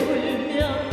울며